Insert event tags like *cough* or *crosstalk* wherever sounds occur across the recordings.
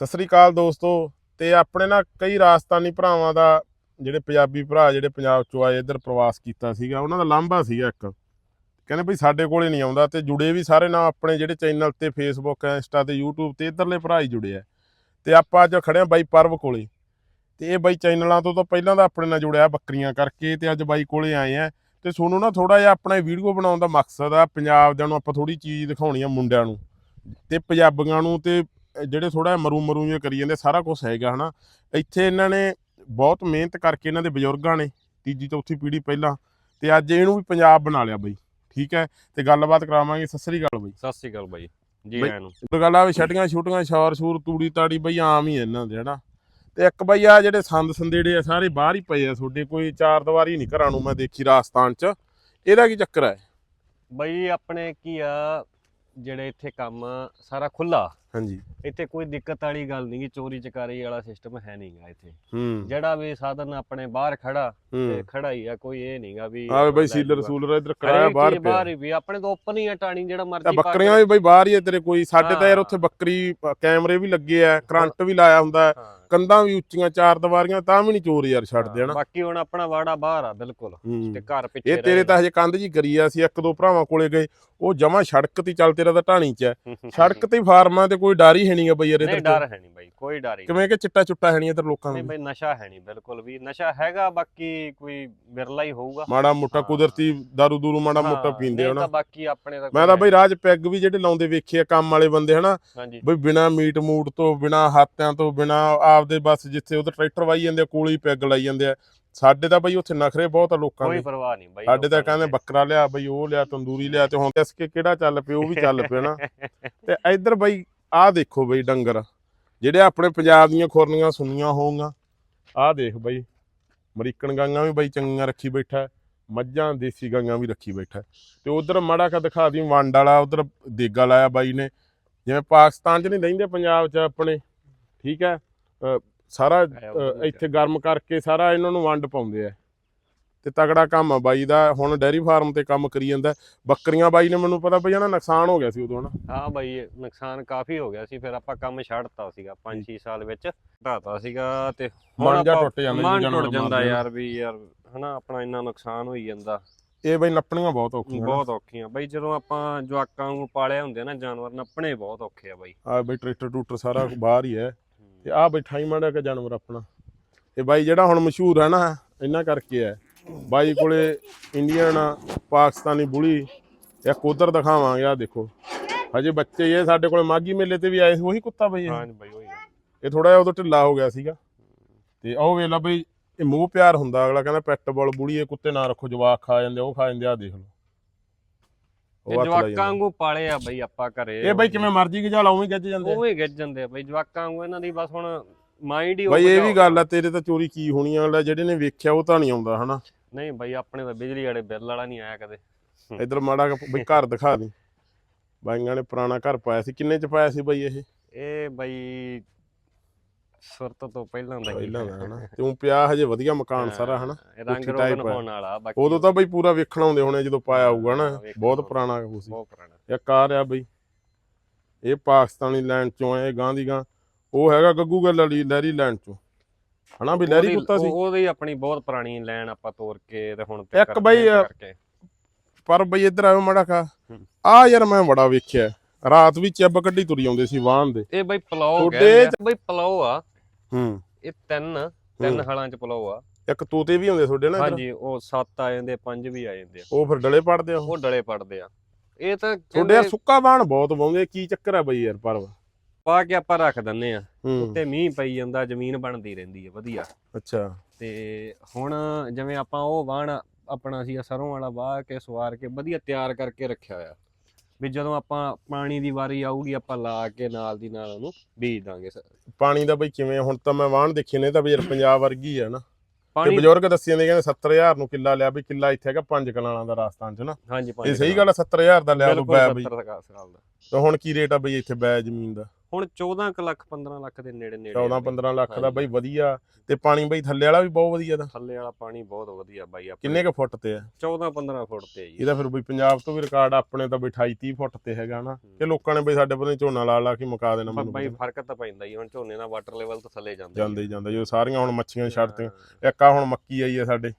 ਸਤਿ ਸ੍ਰੀ ਅਕਾਲ ਦੋਸਤੋ, ਤੇ ਆਪਣੇ ਨਾ ਕਈ ਰਾਜਸਥਾਨੀ ਭਰਾਵਾਂ ਦਾ ਜਿਹੜੇ ਪੰਜਾਬੀ ਭਰਾ, ਜਿਹੜੇ ਪੰਜਾਬ ਚੋਂ ਆਏ, ਇੱਧਰ ਪ੍ਰਵਾਸ ਕੀਤਾ ਸੀਗਾ, ਉਹਨਾਂ ਦਾ ਲਾਂਭਾ ਸੀਗਾ ਇੱਕ। ਕਹਿੰਦੇ ਬਈ ਸਾਡੇ ਕੋਲੇ ਨਹੀਂ ਆਉਂਦਾ ਤੇ ਜੁੜੇ ਵੀ ਸਾਰੇ ਨਾਲ ਆਪਣੇ ਜਿਹੜੇ ਚੈਨਲ ਤੇ ਫੇਸਬੁੱਕ ਹੈ ਇੰਸਟਾ ਤੇ YouTube ਤੇ ਇੱਧਰਲੇ ਭਰਾ ਹੀ ਜੁੜੇ ਆ। ਤੇ ਆਪਾਂ ਅੱਜ ਖੜੇ ਆ ਬਾਈ ਪਰਵ ਕੋਲੇ। ਤੇ ਇਹ ਬਾਈ ਚੈਨਲਾਂ ਤੋਂ ਤਾਂ ਪਹਿਲਾਂ ਦਾ ਆਪਣੇ ਨਾਲ ਜੁੜਿਆ ਬੱਕਰੀਆਂ ਕਰਕੇ ਤੇ ਅੱਜ ਬਾਈ ਕੋਲੇ ਆਏ ਆ। ਤੇ ਤੁਹਾਨੂੰ ਨਾ ਥੋੜਾ ਜਿਹਾ ਆਪਣਾ ਵੀਡੀਓ ਬਣਾਉਣ ਦਾ ਮਕਸਦ ਆ, ਪੰਜਾਬ ਦੇ ਨੂੰ ਆਪਾਂ ਥੋੜੀ ਚੀਜ਼ ਦਿਖਾਉਣੀ ਆ ਮੁੰਡਿਆਂ ਨੂੰ। ਤੇ ਪੰਜਾਬੀਆਂ ਨੂੰ ਤੇ ਜਿਹੜੇ ਥੋੜਾ ਮਰੂ ਮਰੂ ਜਿਹਾ ਕਰੀ ਜਾਂਦੇ ਸਾਰਾ ਕੁਝ ਹੈਗਾ ਹਨਾ। ਇੱਥੇ ਇਹਨਾਂ ਨੇ ਬਹੁਤ ਮਿਹਨਤ ਕਰਕੇ ਇਹਨਾਂ ਦੇ ਬਜ਼ੁਰਗਾਂ ਨੇ ਤੀਜੀ ਚੌਥੀ ਪੀੜ੍ਹੀ ਪਹਿਲਾਂ ਤੇ ਅੱਜ ਇਹਨੂੰ ਵੀ ਪੰਜਾਬ ਬਣਾ ਲਿਆ ਬਈ ਠੀਕ ਹੈ? ਤੇ ਗੱਲਬਾਤ ਕਰਾਵਾਂਗੇ ਸਤਿ ਸ੍ਰੀ ਅਕਾਲ ਬਈ। ਸਤਿ ਸ਼੍ਰੀ ਅਕਾਲ ਬਾਈ। ਜੀ ਆਇਆਂ ਨੂੰ। ਇੱਕ ਗੱਲ ਆ ਵੀ ਛਟੀਆਂ ਛੁਟੀਆਂ ਸ਼ੌਰ ਸ਼ੂਰ ਤੂੜੀ ਤਾੜੀ ਬਈ ਆਮ ਹੀ ਆ ਇਹਨਾਂ ਦੇ ਹਨਾ। ਤੇ ਇੱਕ ਬਈ ਆ ਜਿਹੜੇ ਸੰਦ ਸੰਦੇੜੇ ਆ ਸਾਰੇ ਬਾਹਰ ਹੀ ਪਏ ਆ ਤੁਹਾਡੇ ਕੋਈ ਚਾਰ ਦੀਵਾਰੀ ਨਹੀਂ ਘਰਾਂ ਨੂੰ ਮੈਂ ਦੇਖੀ ਰਾਜਸਥਾਨ ਚ। ਇਹਦਾ ਕੀ ਚੱਕਰ ਹੈ? ਬਾਈ ਆਪਣੇ ਕੀ ਆ ਜਿਹੜੇ ਇੱਥੇ ਕੰਮ ਸਾਰਾ ਖੁੱਲਾ ਹਾਂਜੀ। ਇੱਥੇ ਕੋਈ ਦਿੱਕਤ ਵਾਲੀ ਗੱਲ ਨਹੀਂ ਗੀ ਚੋਰੀ ਚਕਾਰੀ ਵਾਲਾ ਸਿਸਟਮ ਹੈ ਨਹੀਂਗਾ ਇੱਥੇ। ਹੂੰ। ਜਿਹੜਾ ਵੀ ਸਾਧਨ ਆਪਣੇ ਬਾਹਰ ਖੜਾ ਤੇ ਖੜਾ ਹੀ ਆ ਕੋਈ ਇਹ ਨਹੀਂਗਾ ਵੀ ਆਵੇ ਬਈ ਸੀਲਰ। ਸੂਲਰ ਇੱਧਰ ਕਰਾਇਆ ਬਾਹਰ ਪਿਆ। ਬਾਹਰ ਵੀ ਆਪਣੇ ਤੋਂ ਓਪਨ ਹੀ ਆ ਟਾਣੀ ਜਿਹੜਾ ਮਰਜ਼ੀ ਬੱਕਰੀਆਂ ਵੀ ਬਈ ਬਾਹਰ ਹੀ ਆ ਤੇਰੇ ਕੋਈ ਸਾਡੇ ਤਾਂ ਯਾਰ। ਉੱਥੇ ਬੱਕਰੀ ਕੈਮਰੇ ਵੀ ਲੱਗੇ ਆ ਕਰੰਟ ਵੀ ਲਾਇਆ ਹੁੰਦਾ। ਕੰਧਾਂ ਵੀ ਉੱਚੀਆਂ ਚਾਰ ਦੀਵਾਰੀਆਂ ਤਾਂ ਵੀ ਨਹੀਂ ਚੋਰ ਯਾਰ ਛੱਡਦੇ ਹਾਂ, ਹਨਾ ਬਾਕੀ ਹੁਣ ਆਪਣਾ ਵਾੜਾ ਬਾਹਰ ਆ ਬਿਲਕੁਲ। ਤੇ ਘਰ ਪਿੱਛੇ ਇਹ ਤੇਰੇ ਤਾਂ ਹਜੇ ਕੰਧ ਜੀ ਕਰੀ ਆ ਅਸੀਂ ਇੱਕ ਦੋ ਭਰਾਵਾਂ ਕੋਲੇ ਗਏ ਉਹ ਜਮਾ ਸੜਕ ਤੇ ਚੱਲ ਤੇਰਾ ਤਾਂ ਢਾਣੀ ਚ ਹੈ। ਸੜਕ ਤੇ ਫਾਰਮਾਂ ਤੇ ਕੋਈ ਡਰ ਹੀ ਹੈ ਨਹੀਂਗਾ ਬਈ ਯਾਰ ਨਹੀਂ ਇੱਧਰ ਡਰ ਹੈ ਨਹੀਂ ਬਾਈ ਕੋਈ ਡਰ ਹੀ ਨਹੀਂ। ਕਿਵੇਂ ਕਿ ਚਿੱਟਾ ਚੁੱਟਾ ਹੈ ਨਹੀਂ ਇੱਧਰ ਲੋਕਾਂ ਨਹੀਂ ਨੂੰ। ਬਈ ਨਸ਼ਾ ਹੈ ਨਹੀਂ ਬਿਲਕੁਲ ਵੀ। ਨਸ਼ਾ ਹੈਗਾ ਬਾਕੀ ਕੋਈ ਵਿਰਲਾ ਹੀ ਹੋਊਗਾ। ਮਾੜਾ ਮੋਟਾ। ਕੁਦਰਤੀ ਦਾਰੂ ਦੂਰੂ ਮਾੜਾ ਮੋਟਾ ਪੀਂਦੇ ਨਹੀਂ ਤਾਂ ਬਾਕੀ ਆਪਣੇ ਤਾਂ ਮੈਂ ਤਾਂ ਬਈ ਰਾਜ ਪੈਗ ਵੀ ਜਿਹੜੇ ਲਾਉਂਦੇ ਵੇਖੇ ਆ ਕੰਮ ਵਾਲੇ ਬੰਦੇ ਹਨਾ। ਬਈ ਬਿਨਾ ਮੀਟ ਮੂਟ ਤੋਂ ਬਿਨਾ ਹਾਤਿਆਂ ਤੋਂ ਬਿਨਾ ਆਪਦੇ ਬਸ ਜਿੱਥੇ ਉਧਰ ਟਰੈਕਟਰ ਵਾਈ ਜਾਂਦੇ ਆ ਕੋਲ ਹੀ ਪੈਗ ਲਾਈ ਜਾਂਦੇ ਆ। ਸਾਡੇ ਤਾਂ ਬਈ ਉੱਥੇ ਨਖਰੇ ਬਹੁਤ ਆ ਲੋਕਾਂ ਕੋਈ ਦੇ। ਪਰਵਾਹ ਨਹੀਂ ਬਾਈ ਸਾਡੇ ਤਾਂ ਕਹਿੰਦੇ ਬੱਕਰਾ ਲਿਆ ਬਈ ਉਹ ਲਿਆ ਤੰਦੂਰੀ ਲਿਆ ਤੇ ਹੁਣ ਇਸ ਕੇ ਕਿਹੜਾ ਚੱਲ ਪਿਆ ਉਹ ਵੀ ਚੱਲ ਪਿਆ ਨਾ। *laughs* ਤੇ ਇੱਧਰ ਬਈ ਆਹ ਦੇਖੋ ਬਈ ਡੰਗਰ ਜਿਹੜੇ ਆਪਣੇ ਪੰਜਾਬ ਦੀਆਂ ਖੁਰਨੀਆਂ ਸੁਣੀਆਂ ਹੋਊਗਾ। ਆਹ ਦੇਖ ਬਈ ਅਮਰੀਕਨ ਗਾਂਗਾ ਵੀ ਬਈ ਚੰਗੀਆਂ ਰੱਖੀ ਬੈਠਾ। ਮੱਝਾਂ ਦੇਸੀ ਗਾਂਗਾ ਵੀ ਰੱਖੀ ਬੈਠਾ। ਤੇ ਉਧਰ ਮਾੜਾ ਕਾ ਦਿਖਾ ਦੀ ਵੰਡ ਵਾਲਾ ਉਧਰ ਦੇਗਾ ਲਾਇਆ ਬਾਈ ਨੇ। ਜਿਵੇਂ ਪਾਕਿਸਤਾਨ 'ਚ ਨਹੀਂ ਰਹਿੰਦੇ ਪੰਜਾਬ 'ਚ ਆਪਣੇ ਠੀਕ ਹੈ। ਸਾਰਾ ਇੱਥੇ ਗਰਮ ਕਰਕੇ ਸਾਰਾ ਇਹਨਾਂ ਨੂੰ ਵੰਡ ਪਾਉਂਦੇ ਆ। ਤੇ ਤਗੜਾ ਕੰਮ ਆ ਬਾਈ ਦਾ ਹੁਣ ਡੈਰੀ ਫਾਰਮ ਤੇ ਕੰਮ ਕਰੀ ਜਾਂਦਾ। ਬੱਕਰੀਆਂ ਬਾਈ ਨੇ ਮੈਨੂੰ ਪਤਾ ਬਈ ਨਾ ਨੁਕਸਾਨ ਹੋ ਗਿਆ ਸੀ ਉਦੋਂ ਹਨਾ? ਹਾਂ ਬਾਈ ਨੁਕਸਾਨ ਕਾਫੀ ਹੋ ਗਿਆ ਸੀ ਫਿਰ ਆਪਾਂ ਕੰਮ ਛੱਡਤਾ ਸੀਗਾ 5-6 ਸਾਲ ਵਿੱਚ। ਘਟਾਤਾ ਸੀਗਾ ਤੇ ਹੁਣ ਮਨ ਜਾ ਟੁੱਟ ਜਾਂਦਾ ਮਨ ਟੁੱਟ ਜਾਂਦਾ ਯਾਰ ਵੀ ਯਾਰ ਹਨਾ ਆਪਣਾ ਇੰਨਾ ਨੁਕਸਾਨ ਹੋਈ ਜਾਂਦਾ। ਇਹ ਬਈ ਨੱਪਣੀਆਂ ਬਹੁਤ ਔਖੀਆਂ ਬਹੁਤ ਔਖੀਆਂ। ਬਾਈ ਜਦੋਂ ਆਪਾਂ ਜਵਾਕਾਂ ਨੂੰ ਪਾਲਿਆ ਹੁੰਦੇ ਨਾ ਜਾਨਵਰ ਨੱਪਣੇ ਬਹੁਤ ਔਖੇ ਆ ਬਾਈ। ਆ ਬਈ ਟਰੈਕਟਰ ਟੂਟਰ ਸਾਰਾ ਬਾਹਰ ਹੀ ਹੈ। ਤੇ ਆ ਬੈਠਾ ਹੀ ਮਾੜਾ ਕਾ ਜਾਨਵਰ ਆਪਣਾ। ਇਹ ਬਾਈ ਜਿਹੜਾ ਹੁਣ ਮਸ਼ਹੂਰ ਹੈ ਨਾ ਇਹਨਾਂ ਕਰਕੇ ਹੈ। ਬਾਈ ਕੋਲੇ ਇੰਡੀਅਨ ਪਾਕਿਸਤਾਨੀ ਬੁਲੀ ਇੱਕ ਉਧਰ ਦਿਖਾਵਾਂਗੇ ਆ ਦੇਖੋ। ਹਜੇ ਬੱਚੇ ਹੀ ਇਹ ਸਾਡੇ ਕੋਲੇ ਮਾਗੀ ਮੇਲੇ ਤੇ ਵੀ ਆਏ ਸੀ ਉਹੀ ਕੁੱਤਾ ਬਈ ਇਹ। ਹਾਂ ਬਾਈ ਉਹੀ। ਇਹ ਥੋੜਾ ਜਿਹਾ ਉਦੋਂ ਢਿੱਲਾ ਹੋ ਗਿਆ ਸੀਗਾ। ਤੇ ਉਹ ਵੇਖ ਲਾ ਬਈ ਇਹ ਮੋਹ ਪਿਆਰ ਹੁੰਦਾ ਅਗਲਾ ਕਹਿੰਦਾ ਪੈਟ ਬੋਲ ਬੁੜੀ ਇਹ ਕੁੱਤੇ ਨਾ ਰੱਖੋ ਜਵਾਕ ਖਾ ਜਾਂਦੇ ਉਹ ਖਾ ਜਾਂਦੇ ਆ ਦੇਖ ਲਓ। ਉਹ ਹੱਥ ਲਾਈ ਜਵਾਕਾਂ ਜਾਂਦੇ। ਵਾਂਗੂ ਪਾਲੇ ਆ ਬਾਈ ਆਪਾਂ ਘਰੇ ਇਹ ਬਈ ਕਿਵੇਂ ਮਰਜ਼ੀ ਗਜਾ ਲਾਉਂ ਹੀ ਗੱਜ ਜਾਂਦੇ ਆ। ਉਵੇਂ ਗਿੱਜ ਜਾਂਦੇ ਆ ਬਾਈ ਜਵਾਕਾਂ ਵਾਂਗੂ ਇਹਨਾਂ ਦੀ ਬਸ ਹੁਣ ਮਾਈਂਡ ਹੀ ਬਈ ਇਹ ਵੀ ਗੱਲ ਆ ਤੇਰੇ ਤਾਂ ਚੋਰੀ ਕੀ ਹੋਣੀ ਆ ਅਗਲਾ ਜਿਹੜੇ ਨੇ ਵੇਖਿਆ ਉਹ ਤਾਂ ਨਹੀਂ ਆਉਂਦਾ ਹਨਾ। ਨਹੀਂ ਬਾਈ ਆਪਣੇ ਤਾਂ ਬਿਜਲੀ ਵਾਲੇ ਬਿੱਲ ਵਾਲਾ ਨਹੀਂ ਆਇਆ ਕਦੇ। ਇਧਰ ਮਾੜਾ ਕੁ ਬਈ ਘਰ ਦਿਖਾ ਦੇ। ਬਾਈਆਂ ਨੇ ਪੁਰਾਣਾ ਘਰ ਪਾਇਆ ਸੀ ਕਿੰਨੇ ਚ ਪਾਇਆ ਸੀ ਬਈ ਇਹ? ਇਹ ਬਾਈ ਸੁਰਤ ਤੋਂ ਪਹਿਲਾਂ ਦਾ ਹੀ ਪਹਿਲਾਂ ਦਾ ਹਨਾ। ਤੇ ਉਹ ਪਿਆ ਹਜੇ ਵਧੀਆ ਮਕਾਨ ਸਾਰਾ ਹਨਾ। ਰੰਗ ਰੋਗਨ। ਹੋਣ ਵਾਲਾ ਬਾਕੀ ਉਦੋਂ ਤਾਂ ਬਈ ਪੂਰਾ ਵੇਖਣ ਆਉਂਦੇ ਹੋਣੇ ਜਦੋਂ ਪਾਇਆ ਹੋਊਗਾ ਨਾ ਹਾਂ, ਬਹੁਤ। ਪੁਰਾਣਾ ਉਹ ਸੀ। ਬਹੁਤ ਪੁਰਾਣਾ। ਇਹ ਕਾਰ ਆ ਬਈ। ਇਹ ਪਾਕਿਸਤਾਨੀ ਲੈਂਡ ਚੋਂ ਇਹ ਗਾਂ ਦੀ ਗਾਂ। ਉਹ ਹੈਗਾ ਗੱਗੂ ਗੱਲ ਵਾਲੀ ਲਹਿਰੀ ਲੈਂਡ ਚੋਂ। ਹਨਾ ਵੀ ਲਹਿਰੀ ਕੁੱਤਾ ਸੀ। ਉਹ- ਉਹਦੀ ਆਪਣੀ ਬਹੁਤ ਪੁਰਾਣੀ ਲਾਈਨ ਆਪਾਂ ਤੋੜ ਕੇ ਤੇ ਹੁਣ ਇੱਕ ਬਾਈ, ਪਰ ਬਈ ਇੱਧਰ ਆਇਓ ਮਾੜਾ ਖਾ। ਹੂੰ। ਆ ਯਾਰ ਮੈਂ ਬੜਾ ਵੇਖਿਆ। ਰਾਤ ਵੀ ਚੱਬ ਕੱਢੀ ਤੁਰੀ ਆਉਂਦੇ ਸੀ ਵਾਹਨ ਦੇ। ਇਹ ਬਾਈ ਤੁਹਾਡੇ ਗਏ ਬਾਈ ਪਲਾਓ ਆ। ਹੂੰ। ਇਹ ਤਿੰਨ ਤਿੰਨ ਹਲਾਂ ਚ ਪਲਾਓ ਆ। ਇੱਕ ਤੋਤੇ ਵੀ ਹੁੰਦੇ ਤੁਹਾਡੇ ਨਾ ਇੱਧਰ? ਹਾਂਜੀ ਉਹ ਸੱਤ ਆ ਜਾਂਦੇ ਪੰਜ ਵੀ ਆ ਜਾਂਦੇ ਆ। ਉਹ ਫਿਰ ਡਲੇ ਪੜਦੇ ਆ ਉਹ? ਡਲੇ ਪੜਦੇ ਆ। ਇਹ ਤਾਂ ਤੁਹਾਡੇ ਸੁੱਕਾ ਬਾਣ ਬਹੁਤ ਪਾਉਂਦੇ ਕੀ ਚੱਕਰ ਆ ਬਈ ਯਾਰ ਪਰਵ? ਪਾ ਕੇ ਆਪਾਂ ਰੱਖ ਦਿੰਨੇ ਆ। ਹੂੰ। ਤੇ ਮੀਂਹ ਪਈ ਜਾਂਦਾ ਜ਼ਮੀਨ ਬਣਦੀ ਰਹਿੰਦੀ ਹੈ ਵਧੀਆ। ਅੱਛਾ। ਤੇ ਹੁਣ ਜਿਵੇਂ ਆਪਾਂ ਉਹ ਵਾਹਣ ਆਪਣਾ ਸੀ ਸਰੋਂ ਵਾਲਾ ਵਾਹ ਕੇ ਸਵਾਰ ਕੇ ਵਧੀਆ ਤਿਆਰ ਕਰਕੇ ਰੱਖਿਆ ਹੋਇਆ। ਵੀ ਜਦੋਂ ਆਪਾਂ ਪਾਣੀ ਦੀ ਵਾਰੀ ਆਊਗੀ ਆਪਾਂ ਲਾ ਕੇ ਨਾਲ ਦੀ ਨਾਲ ਉਹਨੂੰ ਬੀਜ ਦਾਂਗੇ ਸ- ਪਾਣੀ ਦਾ ਬਈ ਕਿਵੇਂ ਹੁਣ ਤਾਂ ਮੈਂ ਵਾਹਣ ਦੇਖੇ ਨੇ ਤਾਂ ਵੀ ਯਾਰ ਪੰਜਾਬ ਵਰਗੀ ਆ ਨਾ। ਤੇ ਪਾਣੀ ਬਜ਼ੁਰਗ ਦੱਸੀ ਜਾਂਦੇ ਕਹਿੰਦੇ 70000 ਨੂੰ ਕਿੱਲਾ ਲਿਆ ਵੀ ਕਿੱਲਾ ਇੱਥੇ ਹੈਗਾ ਪੰਜ ਕਨਾਲਾਂ ਦਾ ਰਾਜਸਥਾਨ ਚ ਨਾ। ਹਾਂਜੀ ਇਹ ਸਹੀ ਗੱਲ ਆ 70000 ਦਾ ਲਿਆ ਬਿਲਕੁਲ ਬੈ ਬਈ। 70 ਸਾਲ ਦਾ। ਤੇ ਹੁਣ ਕੀ ਰੇਟ ਆ ਬਈ ਇੱਥੇ ਬੈ ਜ਼ਮੀਨ ਦਾ? ਹੁਣ 14 ਕੁ ਲੱਖ 15 ਲੱਖ ਦੇ ਨੇੜੇ ਨੇੜੇ 14 ਆ ਬਈ। 15 ਲੱਖ ਦਾ। ਬਈ ਵਧੀਆ। ਤੇ ਪਾਣੀ ਬਈ ਥੱਲੇ ਵਾਲਾ ਵੀ ਬਹੁਤ ਵਧੀਆ ਦਾ। ਥੱਲੇ ਵਾਲਾ ਪਾਣੀ ਬਹੁਤ ਵਧੀਆ ਬਾਈ ਆਪਣੇ। ਕਿੰਨੇ ਕੁ ਫੁੱਟ ਤੇ ਆ? 14 15 ਫੁੱਟ ਤੇ ਜੀ। ਇਹਦਾ ਫਿਰ ਬਈ ਪੰਜਾਬ ਤੋਂ ਵੀ ਰਿਕਾਰਡ ਆਪਣੇ ਤਾਂ ਬਈ 28 30 ਫੁੱਟ ਤੇ ਹੈਗਾ ਨਾ। ਕਿ ਲੋਕਾਂ ਨੇ ਬਈ ਸਾਡੇ ਨੀ ਝੋਨਾ ਲਾ ਲਾ ਕੇ ਮੁਕਾ ਦੇਣਾ ਪਰ ਮੈਨੂੰ ਬਾਈ। ਫ਼ਰਕ ਤਾਂ ਪੈਂਦਾ ਹੀ ਹੁਣ ਝੋਨੇ ਦਾ ਵਾਟਰ ਲੈਵਲ ਤਾਂ ਥੱਲੇ ਜਾਂਦਾ ਜਾਂਦੇ ਹੀ ਜਾਂਦਾ ਜੋ ਸਾਰੀਆਂ ਹੁਣ ਮੱਛੀਆਂ ਛੱਡਤੀਆਂ ਇੱਕ ਆ ਹੁਣ ਮੱਕੀ ਆਈ ਆ ਸਾਡੇ।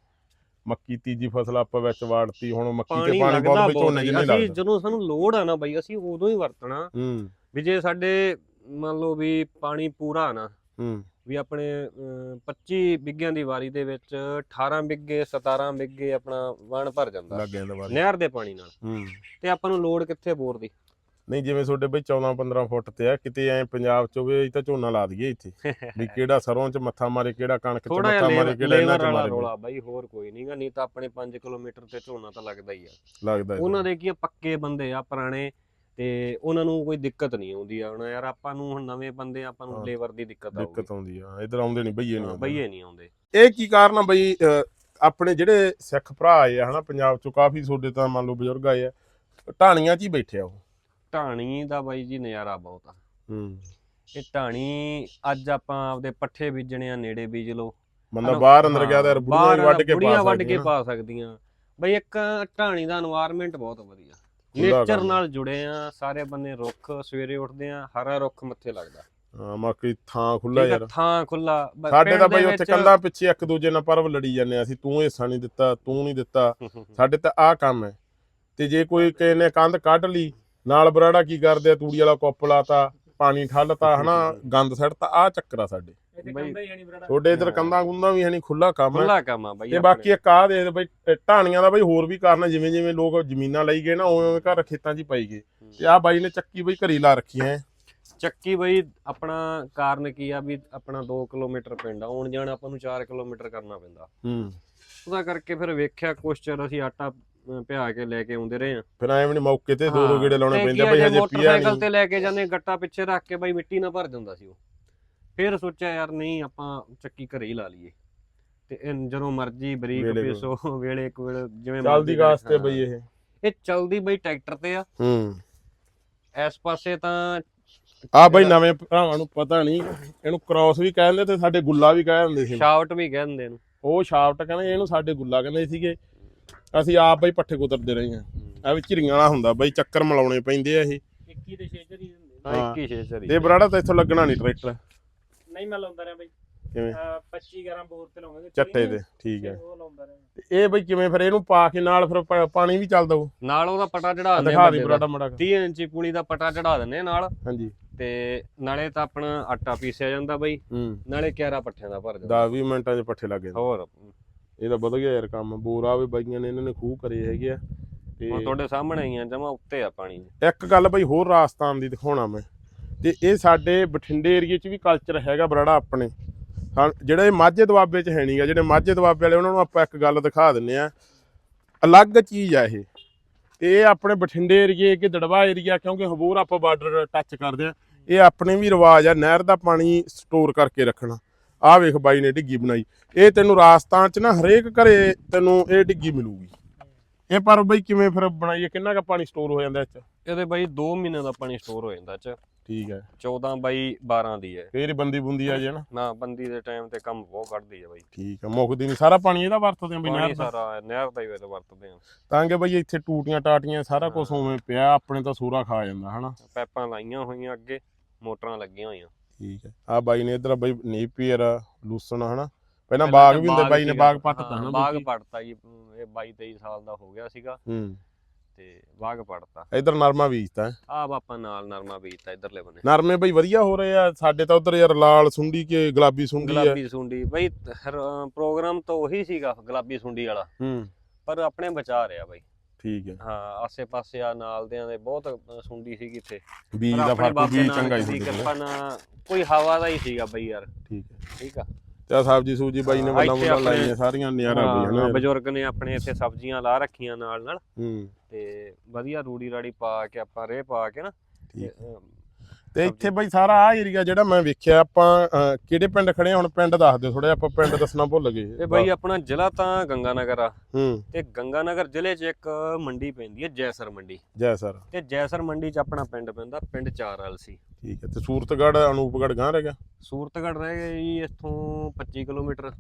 ਮੱਕੀ ਤੀਜੀ ਫਸਲ ਆਪਾਂ ਵਿੱਚ ਵਾੜਤੀ ਹੁਣ ਮੱਕੀ ਤੇ ਪਾਣੀ ਬਹੁਤ ਝੋਨੇ ਜਿੰਨੇ ਲੱਗਦਾ। ਜਦੋਂ ਸਾਨੂੰ ਲੋੜ ਆ ਨਾ ਬਾਈ ਅਸੀਂ ਉਦੋਂ ਹੀ ਵਰਤਣਾ। ਹੂੰ। ਵੀ ਜੇ ਸਾਡੇ ਮੰਨ ਲਓ ਵੀ ਪਾਣੀ ਪੂਰਾ ਨਾ ਹੂੰ। ਵੀ ਆਪਣੇ ਅਮ, 25 ਬਿੱਗਿਆਂ ਦੀ ਵਾਰੀ ਦੇ ਵਿੱਚ 18 ਬਿੱਗੇ 17 ਬਿੱਗੇ ਆਪਣਾ ਵਣ ਭਰ ਜਾਂਦਾ। ਲੱਗ ਜਾਂਦਾ ਵਾਰੀ। ਨਹਿਰ ਦੇ ਪਾਣੀ ਨਾਲ। ਹੂੰ। ਤੇ ਆਪਾਂ ਨੂੰ ਲੋੜ ਕਿੱਥੇ ਬੋਰ ਦੀ? ਨਹੀਂ ਜਿਵੇਂ ਤੁਹਾਡੇ ਬਈ 14 15 ਫੁੱਟ ਤੇ ਆ ਕਿਤੇ ਐ ਪੰਜਾਬ ਚ ਹੋਵੇ ਅਸੀਂ ਤਾਂ ਝੋਨਾ ਲਾ ਦਈਏ ਇੱਥੇ। *laughs* ਵੀ ਕਿਹੜਾ ਸਰੋਂ ਚ ਮੱਥਾ ਮਾਰੇ ਕਿਹੜਾ ਕਣਕ ਚ ਮੱਥਾ ਮਾਰੇ ਕਿਹੜਾ ਇਹਨਾਂ ਚ ਮਾਰੇ। ਰੋਲਾ ਬਾਈ ਹੋਰ ਕੋਈ ਨਹੀਂਗਾ ਨਹੀਂ ਤਾਂ ਆਪਣੇ 5 ਕਿਲੋਮੀਟਰ ਤੇ ਝੋਨਾ ਤਾਂ ਲੱਗਦਾ ਹੀ ਆ। ਲੱਗਦਾ ਇਹ ਉਹਨਾਂ ਦੇ ਕੀ ਪੱਕੇ ਬੰਦੇ ਆ ਪੁਰਾਣੇ ਤੇ ਉਹਨਾਂ ਨੂੰ ਕੋਈ ਦਿੱਕਤ ਨਹੀਂ ਆਉਂਦੀ ਹੁਣ ਯਾਰ ਆਪਾਂ ਨੂੰ ਹੁਣ ਨਵੇਂ ਬੰਦੇ ਆਪਾਂ ਨੂੰ ਲੇਬਰ ਦੀ ਦਿੱਕਤ ਆਉਂਦੀ ਦਿੱਕਤ ਆਉਂਦੀ ਆ ਇਧਰ ਆਉਂਦੇ ਨਹੀਂ ਬਈਏ ਨਹੀਂ ਬਈਏ ਨਹੀਂ ਆਉਂਦੇ। ਇਹ ਕੀ ਕਾਰਨ ਆ ਬਈ ਆਪਣੇ ਜਿਹੜੇ ਸਿੱਖ ਭਰਾ ਆਏ ਆ ਹਨਾ ਪੰਜਾਬ ਚੋਂ ਕਾਫੀ ਤੁਹਾਡੇ ਤਾਂ ਮੰਨ ਲਓ ਬਜ਼ੁਰਗ ਆਏ ਆ ਢਾਣੀਆਂ 'ਚ ਹੀ ਬੈਠੇ ਉਹ। ਢਾਣੀ ਦਾ ਬਾਈ ਜੀ ਨਜ਼ਾਰਾ ਬਹੁਤ ਆ। ਹੂੰ। ਇਹ ਢਾਣੀ ਅੱਜ ਆਪਾਂ ਆਪਦੇ ਪੱਠੇ ਬੀਜਣੇ ਆ ਨੇੜੇ ਬੀਜ ਲਓ। ਮਤਲਬ ਬਾਹਰ ਅੰਦਰ ਗਿਆ ਤਾਂ ਬੁੜੀਆਂ ਵੱਢ ਕੇ ਪਾ ਸਕਦੀਆਂ। ਪਾ ਸਕਦੀਆਂ। ਬਈ ਇੱਕ ਢਾਣੀ ਦਾ এনवायरमेंट ਬਹੁਤ ਵਧੀਆ। ਨੇਚਰ। ਨਾਲ ਜੁੜੇ ਆ ਸਾਰੇ ਬੰਨੇ ਰੁੱਖ ਸਵੇਰੇ ਉੱਠਦੇ ਆ ਹਰਾ ਰੁੱਖ ਮੱਥੇ ਲੱਗਦਾ। ਹਾਂ ਬਾਕੀ ਥਾਂ ਖੁੱਲਾ ਯਾਰ। ਥਾਂ ਖੁੱਲਾ ਸਾਡੇ ਤਾਂ ਬਈ ਉੱਥੇ ਕੰਧਾਂ ਪਿੱਛੇ ਇੱਕ ਦੂਜੇ ਨਾਲ ਪਰਵ ਲੜੀ ਜਾਂਦੇ ਆ ਅਸੀਂ ਤੂੰ ਹਿੱਸਾ ਨਹੀਂ ਦਿੱਤਾ ਤੂੰ ਨਹੀਂ ਦਿੱਤਾ ਸਾਡੇ ਤਾਂ ਆਹ ਕੰਮ ਹੈ। ਤੇ ਜੇ ਕੋਈ ਕਿਸੇ ਨੇ ਕੰਧ ਕੱਢ ਲਈ ਨਾਲ ਬਰਾੜਾ ਕੀ ਕਰਦੇ ਆ ਤੂੜੀ ਵਾਲਾ ਕੁੱਪ ਲਾਤਾ ਪਾਣੀ ਠੱਲਤਾ ਹਨਾ ਗੰਦ ਸੱਟਤਾ ਆਹ ਚੱਕਰ ਆ ਸਾਡੇ। ਤੁਹਾਡੇ ਇਧਰ ਕੰਧਾਂ ਕੁੰਧਾਂ ਵੀ ਹੈ ਨਹੀਂ ਖੁੱਲਾ ਕੰਮ ਹੈ। ਖੁੱਲਾ ਕੰਮ ਆ ਬਈ ਤੇ ਬਾਕੀ ਇੱਕ ਆਹ ਦੇ ਬਈ ਢਾਣੀਆਂ ਦਾ ਬਈ ਹੋਰ ਵੀ ਕਾਰਨ ਆ, ਜਿਵੇਂ ਜਿਵੇਂ ਲੋਕ ਜ਼ਮੀਨਾਂ ਲਈ ਗਏ ਨਾ ਉਵੇਂ ਉਵੇਂ ਘਰ ਖੇਤਾਂ 'ਚ ਹੀ ਪਾਈ ਗਏ। ਤੇ ਆਹ ਬਾਈ ਨੇ ਚੱਕੀ ਬਈ ਘਰੀ ਲਾ ਰੱਖੀ ਹੈ। ਚੱਕੀ ਬਈ ਆਪਣਾ ਕਾਰਨ ਕੀ ਆ ਵੀ ਆਪਣਾ 2 ਕਿਲੋਮੀਟਰ ਪਿੰਡ ਆ ਆਉਣ ਜਾਣ ਆਪਾਂ ਨੂੰ 4 ਕਿਲੋਮੀਟਰ ਕਰਨਾ ਪੈਂਦਾ। ਹੂੰ। ਉਹਦਾ ਕਰਕੇ ਫਿਰ ਵੇਖਿਆ ਕੁਛ ਚਿਰ ਅਸੀਂ ਆਟਾ ਪਿਹਾ ਕੇ ਲੈ ਕੇ ਆਉਂਦੇ ਰਹੇ ਆ ਫਿਰ ਐਵੇਂ ਨਹੀਂ ਮੌਕੇ ਤੇ ਦੋ ਦੋ ਗੇੜੇ ਲਾਉਣੇ ਪੈਂਦੇ ਆ, ਬਈ ਹਜੇ ਪੀਆ ਮੋਟਰਸਾਈਕਲ ਨਹੀਂ ਤੇ ਲੈ ਕੇ ਜਾਂਦੇ ਗੱਟਾ ਪਿੱਛੇ ਰੱਖ ਕੇ ਬਈ ਮਿੱਟੀ ਨਾਲ ਭਰ ਜਾਂਦਾ ਸੀ ਉਹ। ਫਿਰ ਸੋਚਿਆ ਯਾਰ ਨਹੀਂ ਆਪਾਂ ਚੱਕੀ ਘਰੇ ਹੀ ਲਾ ਲਈਏ। ਤੇ ਇਹ ਜਦੋਂ ਮਰਜ਼ੀ ਬਰੀਕ ਵੇਲੇ। ਪੀਸੋ ਵੇਲੇ ਕੋਲ ਜਿਵੇਂ ਚੱਲਦੀ ਮਰਜ਼ੀ ਗਾਸ ਤੇ ਹਾਂ। ਬਈ ਇਹ। ਇਹ ਚੱਲਦੀ ਬਈ ਟਰੈਕਟਰ ਤੇ ਆ। ਹੂੰ। ਇਸ ਪਾਸੇ ਤਾਂ ਆ ਬਈ ਨਵੇਂ ਭਰਾਵਾਂ ਨੂੰ ਪਤਾ ਨਹੀਂ ਇਹਨੂੰ ਕ੍ਰਾਸ ਵੀ ਕਹਿੰਦੇ ਤੇ ਸਾਡੇ ਗੁੱਲਾ ਵੀ ਕਹਿ ਦਿੰਦੇ ਸੀ। ਸ਼ਾਫਟ ਵੀ ਕਹਿੰਦੇ ਨੂੰ ਉਹ ਸ਼ਾਫਟ ਕਹਿੰਦੇ ਇਹਨੂੰ ਸਾਡੇ ਗੁੱਲਾ ਕਹਿੰਦੇ ਸੀਗੇ। ਅਸੀਂ ਆਪ ਬਈ ਪੱਠੇ ਕੁਤਰਦੇ ਰਹੇ ਹਾਂ। ਆ ਵੀ ਝਿਰੀਆਂ ਵਾਲਾ ਹੁੰਦਾ ਬਈ ਚੱਕਰ ਮਲਾਉਣੇ ਪੈਂਦੇ ਆ ਇਹ। 21 ਦੇ 6 ਹੀ ਹੁੰਦੇ। ਹਾਂ ਹਾਂ। 21 ਛੇ ਸਰੀ ਤੇ ਬਰਾੜਾ ਤਾਂ ਇੱਥੋਂ ਲੱਗਣਾ ਨਹੀਂ ਟਰੈਕਟਰ। ਨਹੀਂ ਮੈਂ ਲਾਉਂਦਾ ਰਿਹਾ ਬਈ। ਕਿਵੇਂ? ਅਹ 25 11 ਬੋਰ ਤੇ ਲਾਉਂਗੇ ਚੱਟੇ ਤੇ ਠੀਕ ਹੈ। ਉਹ ਲਾਉਂਦਾ ਰਿਹਾ। ਤੇ ਇਹ ਬਈ ਕਿਵੇਂ ਫਿਰ ਇਹਨੂੰ ਪਾ ਕੇ ਨਾਲ ਫਿਰ ਪਾਣੀ ਵੀ ਚੱਲਦਾ ਉਹ ਨਾਲ ਉਹਦਾ ਪਟਾ ਚੜਾ ਦਿੰਦੇ ਦਿਖਾ ਦੀ ਦਾ। ਬਰਾੜਾ ਮੜਾ 30 ਇੰਚੀ ਪੁਲੀ ਦਾ ਪਟਾ ਚੜਾ ਦਿੰਦੇ ਨਾਲ। ਹਾਂਜੀ। ਤੇ ਨਾਲੇ ਤਾਂ ਆਪਣਾ ਆਟਾ ਪੀਸਿਆ ਜਾਂਦਾ ਬਈ। ਨਾਲੇ 11 ਪੱਠਿਆਂ ਦਾ ਭਰ ਜਾਂਦਾ। 10 20 ਮਿੰਟਾਂ 'ਚ ਪੱਠੇ ਲੱਗ ਜਾਂਦੇ। ਹੋਰ। ਇਹ ਤਾਂ ਵਧ ਗਿਆ ਯਾਰ ਕੰਮ ਬੋਰਾ ਵੀ ਬਾਈਆਂ ਨੇ ਇਹਨਾਂ ਨੇ ਖੂਹ ਕਰੇ ਹੈਗੇ ਆ। ਤੇ ਹੁਣ ਤੁਹਾਡੇ ਸਾਹਮਣੇ ਹੀ ਆ ਜਮਾ ਉੱਤੇ ਆ ਪਾਣੀ। ਇੱਕ ਗੱਲ ਬਈ ਹੋਰ ਰਾਜਸਥਾਨ ਦੀ ਦਿਖਾਉਣਾ ਮੈਂ। ਤੇ ਇਹ ਸਾਡੇ ਬਠਿੰਡੇ ਏਰੀਏ 'ਚ ਵੀ ਕਲਚਰ ਹੈਗਾ ਬਰਾੜਾ ਆਪਣੇ। ਹਾਂ, ਜਿਹੜੇ ਮਾਝੇ ਦੁਆਬੇ 'ਚ ਹੈ ਨਹੀਂਗਾ ਜਿਹੜੇ ਮਾਝੇ ਦੁਆਬੇ ਵਾਲੇ ਉਹਨਾਂ ਨੂੰ ਆਪਾਂ ਇੱਕ ਗੱਲ ਦਿਖਾ ਦਿੰਨੇ ਆ ਅਲੱਗ ਚੀਜ਼ ਆ ਇਹ। ਤੇ ਇਹ ਆਪਣੇ ਬਠਿੰਡੇ ਏਰੀਏ ਕਿ ਦੜਵਾ ਏਰੀਆ ਕਿਉਂਕਿ ਹਬੂਰ ਆਪਾਂ ਬਾਰਡਰ ਟੱਚ ਕਰਦੇ ਆ ਇਹ ਆਪਣੇ ਵੀ ਰਿਵਾਜ ਆ ਨਹਿਰ ਦਾ ਪਾਣੀ ਸਟੋਰ ਕਰਕੇ ਰੱਖਣਾ। ਆਹ ਵੇਖ ਬਾਈ ਨੇ ਡਿੱਗੀ ਬਣਾਈ। ਇਹ ਤੈਨੂੰ ਰਾਜਸਥਾਨ 'ਚ ਨਾ ਹਰੇਕ ਘਰੇ ਤੈਨੂੰ ਇਹ ਡਿੱਗੀ ਮਿਲੂਗੀ। ਇਹ ਪਰ ਬਈ ਕਿਵੇਂ ਫਿਰ ਬਣਾਈਏ? ਕਿੰਨਾ ਕੁ ਪਾਣੀ ਸਟੋਰ ਹੋ ਜਾਂਦਾ ਇਹ 'ਚ? ਇਹਦੇ ਬਾਈ 2 ਮਹੀਨੇ ਦਾ ਪਾਣੀ ਸਟੋਰ ਹੋ ਜਾਂਦਾ ਚ। ਠੀਕ ਹੈ। 14 ਬਾਈ 12 ਦੀ ਹੈ। ਫੇਰ ਹੀ ਬੰਦੀ ਬੁੰਦੀ ਆ ਜੇ ਨਾ। ਨਾ ਬੰਦੀ ਦੇ ਟਾਈਮ ਤੇ ਕੰਮ ਬਹੁਤ ਕੱਢਦੀ ਹੈ ਬਾਈ। ਠੀਕ ਆ ਮੁੱਕਦੀ ਨਹੀਂ ਸਾਰਾ ਪਾਣੀ ਇਹਦਾ ਵਰਤਦੇ ਆ ਬਈ ਪਾਣੀ ਨਹਿਰ ਦਾ? ਸਾਰਾ ਨਹਿਰ ਦਾ ਹੀ ਵੇ ਵਰਤਦੇ ਆ ਤਾਂ ਕਿ ਬਈ ਇੱਥੇ ਟੂਟੀਆਂ ਟਾਟੀਆਂ ਸਾਰਾ ਕੁਝ ਉਵੇਂ ਪਿਆ ਆਪਣੇ ਤਾਂ ਸੂਰਾ ਖਾ ਜਾਂਦਾ ਹਨਾ? ਪੈਪਾਂ ਲਾਈਆਂ ਹੋਈਆਂ ਅੱਗੇ ਮੋਟਰਾਂ ਲੱਗੀਆਂ ਹੋਈਆਂ। ਠੀਕ ਹੈ। ਆ ਬਾਈ ਨੇ ਇਧਰ ਬਈ ਨੀਪੀਅਰ ਲੂਸਣ ਹਨਾ? ਪਹਿਲਾਂ ਬਾਗ ਵੀ ਹੁੰਦੇ ਬਾਈ ਨੇ। ਬਾਗ ਪੱਟਤਾ ਹਾਂ, ਹਨਾ ਬਾਗ? ਪੜਤਾ ਜੀ। ਇਹ 22 23 ਸਾਲ ਦਾ ਹੋ ਗਿਆ ਸੀਗਾ। ਹੂੰ। ਤੇ ਬਾਗ ਪੜਤਾ। ਇਧਰ ਨਰਮਾ ਬੀਜਤਾ। ਆ ਬਾਪਾ ਨਾਲ ਨਰਮਾ ਬੀਜਤਾ ਇਧਰਲੇ ਬੰਨੇ। ਨਰਮੇ ਬਈ ਵਧੀਆ ਹੋ ਰਹੇ ਆ ਸਾਡੇ ਤਾਂ ਉਧਰ ਯਾਰ ਲਾਲ ਸੁੰਡੀ ਕੇ ਗੁਲਾਬੀ ਸੁੰਡੀ ਆ। ਗੁਲਾਬੀ ਸੁੰਡੀ ਬਈ ਪ੍ਰੋਗਰਾਮ ਤਾਂ ਉਹੀ ਸੀਗਾ ਗੁਲਾਬੀ ਸੁੰਡੀ ਵਾਲਾ। ਹੂੰ। ਪਰ ਆਪਣੇ ਬਚਾ ਰਿਹਾ ਬਾਈ। ਠੀਕ ਹੈ। ਹਾਂ ਆਸੇ ਪਾਸੇ ਆ ਨਾਲ ਦਿਆਂ ਦੇ ਬਹੁਤ ਸੁੰਡੀ ਸੀਗੀ ਇੱਥੇ। ਬੀਜ ਦਾ ਫ਼ਰਕ ਵੀ ਚੰਗਾ ਹੀ ਸੀ ਕਿਰਪਾ ਕੋਈ ਹਵਾ ਦਾ ਹੀ ਸੀਗਾ ਬਈ ਯਾਰ। ਠੀਕ ਹੈ। ਠੀਕ ਆ। ਤੇ ਸਬਜੀ ਸੂਜੀ ਬਾਈ ਨੇ ਵੱਲਾਂ ਵੱਲਾਂ ਲਾਈਆਂ ਸਾਰੀਆਂ ਨਿਆਰਾ ਹਾਂ, ਹਨਾ ਬਜ਼ੁਰਗ ਨੇ ਆਪਣੇ ਇੱਥੇ ਸਬਜ਼ੀਆਂ ਲਾ ਰੱਖੀਆਂ ਨਾਲ ਨਾਲ। ਹੂੰ। ਤੇ ਵਧੀਆ ਰੂੜੀ ਰਾੜੀ ਪਾ ਕੇ ਆਪਾਂ ਰੇ ਪਾ ਕੇ ਨਾ ਤੇ, ਤੇ ਇੱਥੇ ਬਈ ਸਾਰਾ ਆ ਏਰੀਆ ਜਿਹੜਾ ਮੈਂ ਵੇਖਿਆ ਆਪਾਂ ਕਿਹੜੇ ਪਿੰਡ ਖੜੇ? ਹੁਣ ਪਿੰਡ ਦੱਸ ਦਿਓ ਥੋੜਾ ਆਪਾਂ ਪਿੰਡ ਦੱਸਣਾ ਭੁੱਲ ਗਏ। ਇਹ ਬਈ ਆਪਣਾ ਜ਼ਿਲ੍ਹਾ ਤਾਂ ਗੰਗਾਨਗਰ ਆ। ਹੂੰ। ਤੇ ਗੰਗਾਨਗਰ ਜ਼ਿਲ੍ਹੇ 'ਚ ਇੱਕ ਮੰਡੀ ਪੈਂਦੀ ਹੈ ਜੈਸਰ ਮੰਡੀ। ਜੈ ਸਰ ਤੇ ਜੈਸਰ ਮੰਡੀ 'ਚ ਆਪਣਾ ਪਿੰਡ ਪੈਂਦਾ ਪਿੰਡ ਚਾਰਲ ਸੀ ਠੀਕ ਹੈ ਤੇ ਸੂਰਤਗੜ੍ਹ ਅਨੂਪਗੜ੍ਹ ਗਾਂ ਰਹਿ ਗਿਆ? ਸੂਰਤਗੜ੍ਹ ਰਹਿ ਗਏ ਜੀ ਇੱਥੋਂ 25 ਕਿਲੋਮੀਟਰ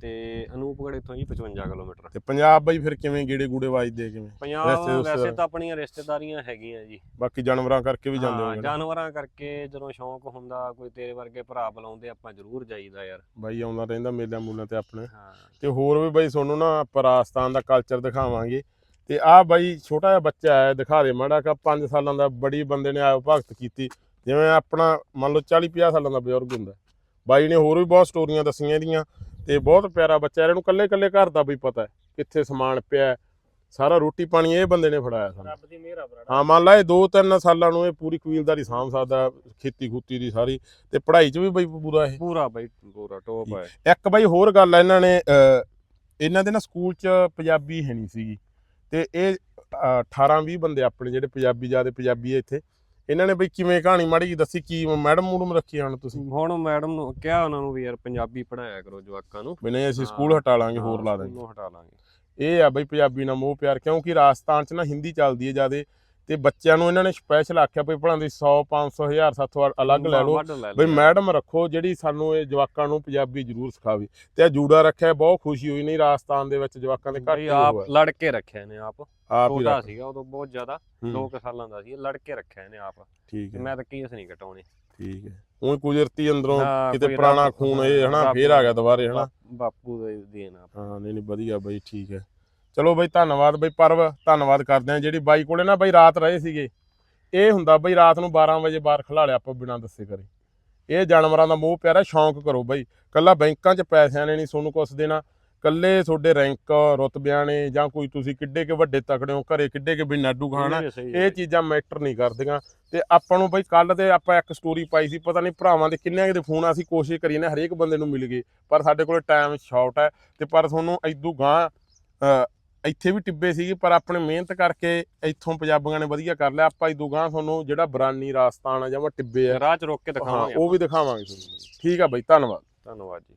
ਤੇ ਅਨੂਪਗੜ੍ਹ ਇੱਥੋਂ ਜੀ 55 ਕਿਲੋਮੀਟਰ। ਤੇ ਪੰਜਾਬ ਬਾਈ ਫਿਰ ਕਿਵੇਂ ਗੇੜੇ ਗੂੜੇ ਵੱਜਦੇ ਕਿਵੇਂ? ਪੰਜਾਬ ਵੈਸੇ ਤਾਂ ਆਪਣੀਆਂ ਰਿਸ਼ਤੇਦਾਰੀਆਂ ਹੈਗੀਆਂ ਜੀ। ਬਾਕੀ ਜਾਨਵਰਾਂ ਕਰਕੇ ਵੀ ਜਾਂਦੇ ਹਾਂ, ਹੋਗੇ? ਜਾਨਵਰਾਂ ਕਰਕੇ ਜਦੋਂ ਸ਼ੌਂਕ ਹੁੰਦਾ ਕੋਈ ਤੇਰੇ ਵਰਗੇ ਭਰਾ ਬੁਲਾਉਂਦੇ ਆਪਾਂ ਜ਼ਰੂਰ ਜਾਈਦਾ ਯਾਰ। ਬਾਈ ਆਉਂਦਾ ਰਹਿੰਦਾ ਮੇਲਿਆਂ ਮੂਲਿਆਂ ਤੇ ਆਪਣੇ। ਤੇ ਹੋਰ ਵੀ ਬਾਈ ਤੁਹਾਨੂੰ ਨਾ ਆਪਾਂ ਰਾਜਸਥਾਨ ਦਾ ਕਲਚਰ ਦਿਖਾਵਾਂਗੇ। ਤੇ ਆਹ ਬਾਈ ਛੋਟਾ ਜਿਹਾ ਬੱਚਾ ਹੈ ਦਿਖਾ ਦੇ ਮਾੜਾ ਕਾ 5 ਸਾਲਾਂ ਦਾ ਬੜੀ ਬੰਦੇ ਨੇ ਆਇਓ ਭਗਤ ਕੀਤੀ। ਜਿਵੇਂ ਆਪਣਾ ਮੰਨ ਲਓ 40 50 ਸਾਲਾਂ ਦਾ ਬਜ਼ੁਰਗ ਹੁੰਦਾ ਬਾਈ ਨੇ ਹੋਰ ਵੀ ਬਹੁਤ ਸਟੋਰੀਆਂ ਦੱਸੀਆਂ ਇਹਦੀਆਂ ਤੇ ਬਹੁਤ ਪਿਆਰਾ ਬੱਚਾ ਹੈ, ਇਹਨੂੰ ਕੱਲੇ ਕੱਲੇ ਘਰ ਦਾ ਵੀ ਪਤਾ ਹੈ ਕਿੱਥੇ ਸਮਾਨ ਪਿਆ ਹੈ। ਸਾਰਾ ਰੋਟੀ ਪਾਣੀ ਇਹ ਬੰਦੇ ਨੇ ਫੜਾਇਆ ਸਾਨੂੰ। ਰੱਬ ਦੀ ਮਿਹਰ ਆ ਬਰਾੜਾ ਹਾਂ ਮੰਨ ਲਾ ਇਹ 2-3 ਸਾਲਾਂ ਨੂੰ ਇਹ ਪੂਰੀ ਕਬੀਲਦਾਰੀ ਸਾਂਭ ਸਕਦਾ ਖੇਤੀ ਖੂਤੀ ਦੀ ਸਾਰੀ ਤੇ ਪੜ੍ਹਾਈ 'ਚ ਵੀ ਬਈ ਪੂਰਾ ਇਹ। ਪੂਰਾ ਬਈ ਪੂਰਾ ਟੋਪ ਹੈ ਇੱਕ ਬਾਈ ਹੋਰ ਗੱਲ ਆ ਇਹਨਾਂ ਨੇ ਇਹਨਾਂ ਦੇ ਨਾ ਸਕੂਲ 'ਚ ਪੰਜਾਬੀ ਹੈ ਨਹੀਂ ਸੀਗੀ। ਤੇ ਇਹ 18 20 ਬੰਦੇ ਆਪਣੇ ਜਿਹੜੇ ਪੰਜਾਬੀ ਜਿਆਦੇ ਪੰਜਾਬੀ ਆ ਇੱਥੇ। ਇਹਨਾਂ ਨੇ ਬਈ ਕਿਵੇਂ ਕਹਾਣੀ ਮਾੜੀ ਜਿਹੀ ਦੱਸੀ ਕੀ ਮੈਡਮ ਮੂਡਮ ਰੱਖੀ ਹਨ ਤੁਸੀਂ? ਹੁਣ ਮੈਡਮ ਨੂੰ ਕਿਹਾ ਉਹਨਾਂ ਨੂੰ ਵੀ ਯਾਰ ਪੰਜਾਬੀ ਪੜਾਇਆ ਕਰੋ ਜਵਾਕਾਂ ਨੂੰ। ਵੀ ਨਹੀਂ ਅਸੀਂ ਸਕੂਲ ਹਟਾ ਲਾਂਗੇ ਹੋਰ ਲਾ ਦਾਂਗੇ। ਹਟਾ ਲਾਂਗੇ। ਇਹ ਆ ਬਈ ਪੰਜਾਬੀ ਨਾਲ ਮੋਹ ਪਿਆਰ ਕਿਉਂਕਿ ਰਾਜਸਥਾਨ 'ਚ ਨਾ ਹਿੰਦੀ ਚੱਲਦੀ ਹੈ ਜਿਆਦੇ। ਤੇ ਬੱਚਿਆਂ ਨੂੰ ਇਹਨਾਂ ਨੇ ਸਪੈਸ਼ਲ ਆਖਿਆ ਬਈ ਭਲਾਂਦੀ 100 500 1000 700 ਅਲੱਗ ਲੈ ਲਓ। ਲਓ। ਮੈਡਮ ਰੱਖੋ ਜਿਹੜੀ ਸਾਨੂੰ ਇਹ ਜਵਾਕਾਂ ਨੂੰ ਪੰਜਾਬੀ ਜ਼ਰੂਰ ਸਿਖਾਵੇ। ਤੇ ਆ ਜੂੜਾ ਰੱਖਿਆ ਬਹੁਤ ਖੁਸ਼ੀ ਹੋਈ। ਨਹੀਂ ਰਾਜਸਥਾਨ ਦੇ ਵਿੱਚ ਜਵਾਕਾਂ ਦੇ ਘੱਟ ਹੀ ਆਪ ਲੜ ਕੇ ਰੱਖਿਆ ਇਹਨੇ ਆਪ। ਆਪ ਹੀ ਛੋਟਾ ਸੀਗਾ ਉਦੋਂ ਬਹੁਤ ਜ਼ਿਆਦਾ। ਹੂੰ, 2 ਸਾਲਾਂ ਦਾ ਸੀ। ਲੜ ਕੇ ਰੱਖਿਆ ਇਹਨੇ ਆਪ। ਠੀਕ ਹੈ। ਮੈਂ ਤਾਂ ਕੇਸ ਨਹੀਂ ਕਟਾਉਣੇ। ਠੀਕ ਹੈ। ਹੁਣ ਕੁਦਰਤੀ ਅੰਦਰੋਂ ਕਿਤੇ ਪੁਰਾਣਾ ਖੂਨ ਇਹ ਹਨਾ ਫੇਰ ਆ ਗਿਆ ਦੁਬਾਰੇ ਹਨਾ। ਬਾਪੂ ਦੇ ਦੇਣ ਹਾਂ ਨਹੀਂ ਨਹੀਂ ਵਧੀਆ ਬਾਈ ਠੀਕ ਹੈ। ਚਲੋ ਬਾਈ ਧੰਨਵਾਦ ਬਾਈ ਪਰਵ ਧੰਨਵਾਦ ਕਰਦੇ ਆ ਜਿਹੜੀ ਬਾਈ ਕੋਲੇ ਨਾ ਬਾਈ ਰਾਤ ਰਹੇ ਸੀਗੇ। ਇਹ ਹੁੰਦਾ ਬਾਈ ਰਾਤ ਨੂੰ 12 ਵਜੇ ਬਾਹਰ ਖਲਾ ਲਿਆ ਆਪਾਂ ਬਿਨਾਂ ਦੱਸੇ ਕਰੇ। ਇਹ ਜਾਨਵਰਾਂ ਦਾ ਮੋਹ ਪਿਆਰਾ ਸ਼ੌਂਕ ਕਰੋ ਬਾਈ। ਕੱਲਾ ਬੈਂਕਾਂ 'ਚ ਪੈਸਿਆਂ ਨੇ ਨਹੀਂ ਤੁਹਾਨੂੰ ਕੁਛ ਦੇਣਾ। ਕੱਲੇ ਤੁਹਾਡੇ ਰੈਂਕ ਰੁਤਬਿਆਂ ਨੇ ਜਾਂ ਕੋਈ ਤੁਸੀਂ ਕਿੱਡੇ ਕੇ ਵੱਡੇ ਤਕੜੇ ਹੋ ਘਰੇ ਕਿੱਡੇ ਕੇ ਵੀ ਨਾਡੂ ਖਾਣਾ ਇਹ ਚੀਜ਼ਾਂ ਮੈਟਰ ਨਹੀਂ ਕਰਦੀਆਂ। ਤੇ ਆਪਾਂ ਨੂੰ ਬਈ ਕੱਲ ਤੇ ਆਪਾਂ ਇੱਕ ਸਟੋਰੀ ਪਾਈ ਸੀ ਪਤਾ ਨਹੀਂ ਭਰਾਵਾਂ ਦੇ ਕਿੰਨਿਆਂ ਕੁ ਦੇ ਫੋਨ ਅਸੀਂ ਕੋਸ਼ਿਸ਼ ਕਰੀ ਨੇ ਹਰੇਕ ਬੰਦੇ ਨੂੰ ਮਿਲ ਗਏ। ਪਰ ਸਾਡੇ ਕੋਲ ਟਾਈਮ ਸ਼ਾਰਟ ਹੈ ਤੇ ਪਰ ਤੁਹਾਨੂੰ ਇਦੋਂ ਗਾਂ ਇੱਥੇ ਵੀ ਟਿੱਬੇ ਸੀਗੇ ਪਰ ਆਪਣੇ ਮਿਹਨਤ ਕਰਕੇ ਇੱਥੋਂ ਪੰਜਾਬੀਆਂ ਨੇ ਵਧੀਆ ਕਰ ਲਿਆ। ਆਪਾਂ ਇਦੋਂ ਗਾਂ ਤੁਹਾਨੂੰ ਜਿਹੜਾ ਬਰਾਨੀ ਰਾਜਸਥਾਨ ਆ ਜਾਂ ਟਿੱਬੇ ਆ ਰਾਹ ਚ ਰੋਕ ਕੇ ਦਿਖਾਵਾਂਗੇ ਉਹ ਵੀ ਦਿਖਾਵਾਂਗੇ ਤੁਹਾਨੂੰ। ਠੀਕ ਆ ਬਈ ਧੰਨਵਾਦ। ਧੰਨਵਾਦ ਜੀ।